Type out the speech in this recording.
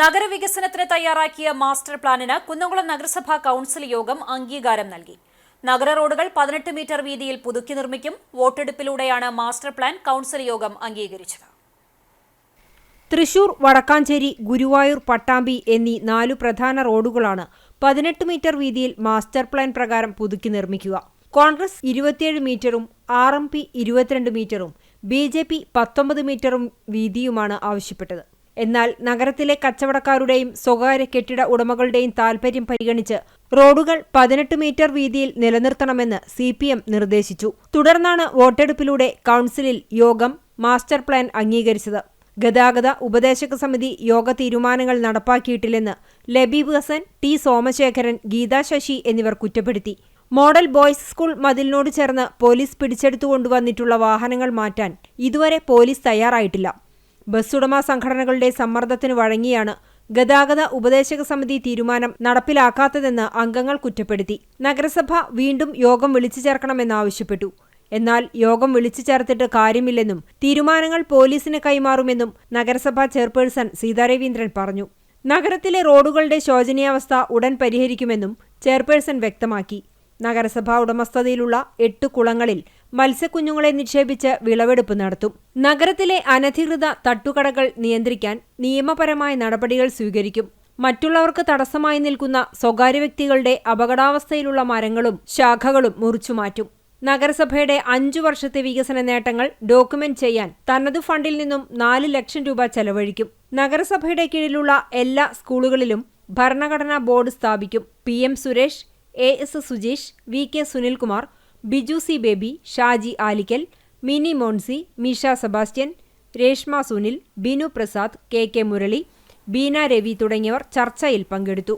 നഗരവികസനത്തിന് തയ്യാറാക്കിയ മാസ്റ്റർ പ്ലാനിന് കുന്നംകുളം നഗരസഭാ കൌൺസിൽ യോഗം അംഗീകാരം നൽകി. നഗര റോഡുകൾ പതിനെട്ട് മീറ്റർ വീതിയിൽ പുതുക്കി നിർമ്മിക്കും. വോട്ടെടുപ്പിലൂടെയാണ് മാസ്റ്റർ പ്ലാൻ കൌൺസിൽ യോഗം അംഗീകരിച്ചത്. തൃശൂർ വടക്കാഞ്ചേരി ഗുരുവായൂർ പട്ടാമ്പി എന്നീ നാലു പ്രധാന റോഡുകളാണ് പതിനെട്ട് മീറ്റർ വീതിയിൽ മാസ്റ്റർ പ്ലാൻ പ്രകാരം പുതുക്കി നിർമ്മിക്കുക. കോൺഗ്രസ് ഇരുപത്തിയേഴ് മീറ്ററും ആർ എം പി ഇരുപത്തിരണ്ട് മീറ്ററും ബി ജെ പി പത്തൊമ്പത് മീറ്ററും വീതിയുമാണ് ആവശ്യപ്പെട്ടത്. എന്നാൽ നഗരത്തിലെ കച്ചവടക്കാരുടെയും സ്വകാര്യ കെട്ടിട ഉടമകളുടെയും താൽപര്യം പരിഗണിച്ച് റോഡുകൾ പതിനെട്ട് മീറ്റർ വീതിയിൽ നിലനിർത്തണമെന്ന് സി നിർദ്ദേശിച്ചു. തുടർന്നാണ് വോട്ടെടുപ്പിലൂടെ കൌൺസിലിൽ യോഗം മാസ്റ്റർ പ്ലാൻ അംഗീകരിച്ചത്. ഗതാഗത ഉപദേശക സമിതി യോഗ തീരുമാനങ്ങൾ നടപ്പാക്കിയിട്ടില്ലെന്ന് ലബീബ് ഹസൻ ടി സോമശേഖരൻ ഗീതാ ശശി എന്നിവർ കുറ്റപ്പെടുത്തി. മോഡൽ ബോയ്സ് സ്കൂൾ മതിലിനോട് ചേർന്ന് പോലീസ് പിടിച്ചെടുത്തുകൊണ്ടുവന്നിട്ടുള്ള വാഹനങ്ങൾ മാറ്റാൻ ഇതുവരെ പോലീസ് തയ്യാറായിട്ടില്ല. ബസ്സുടമ സംഘടനകളുടെ സമ്മർദ്ദത്തിന് വഴങ്ങിയാണ് ഗതാഗത ഉപദേശക സമിതി തീരുമാനം നടപ്പിലാക്കാത്തതെന്ന് അംഗങ്ങൾ കുറ്റപ്പെടുത്തി. നഗരസഭ വീണ്ടും യോഗം വിളിച്ചു ചേർക്കണമെന്നാവശ്യപ്പെട്ടു എന്നാൽ യോഗം വിളിച്ചു ചേർത്തിട്ട് കാര്യമില്ലെന്നും തീരുമാനങ്ങൾ പോലീസിന് കൈമാറുമെന്നും നഗരസഭാ ചെയർപേഴ്സൺ സീതാരവീന്ദ്രൻ പറഞ്ഞു. നഗരത്തിലെ റോഡുകളുടെ ശോചനീയാവസ്ഥ ഉടൻ പരിഹരിക്കുമെന്നും ചെയർപേഴ്സൺ വ്യക്തമാക്കി. നഗരസഭാ ഉടമസ്ഥതയിലുള്ള എട്ട് കുളങ്ങളിൽ മത്സ്യക്കുഞ്ഞുങ്ങളെ നിക്ഷേപിച്ച് വിളവെടുപ്പ് നടത്തും. നഗരത്തിലെ അനധികൃത തട്ടുകടകൾ നിയന്ത്രിക്കാൻ നിയമപരമായ നടപടികൾ സ്വീകരിക്കും. മറ്റുള്ളവർക്ക് തടസ്സമായി നിൽക്കുന്ന സ്വകാര്യ വ്യക്തികളുടെ അപകടാവസ്ഥയിലുള്ള മരങ്ങളും ശാഖകളും മുറിച്ചുമാറ്റും നഗരസഭയുടെ അഞ്ചു വർഷത്തെ വികസന നേട്ടങ്ങൾ ഡോക്യുമെന്റ് ചെയ്യാൻ തനതു ഫണ്ടിൽ നിന്നും നാല് ലക്ഷം രൂപ ചെലവഴിക്കും. നഗരസഭയുടെ കീഴിലുള്ള എല്ലാ സ്കൂളുകളിലും ഭരണഘടനാ ബോർഡ് സ്ഥാപിക്കും. P M Suresh A S Sujeesh V K Sunilkumar Biju C Baby Shaji Alikkal Mini Moncy Misha Sebastian Reshma Sunil Binu Prasad K K Murali Beena Ravi തുടങ്ങിയവർ ചർച്ചയിൽ പങ്കെടുത്തു.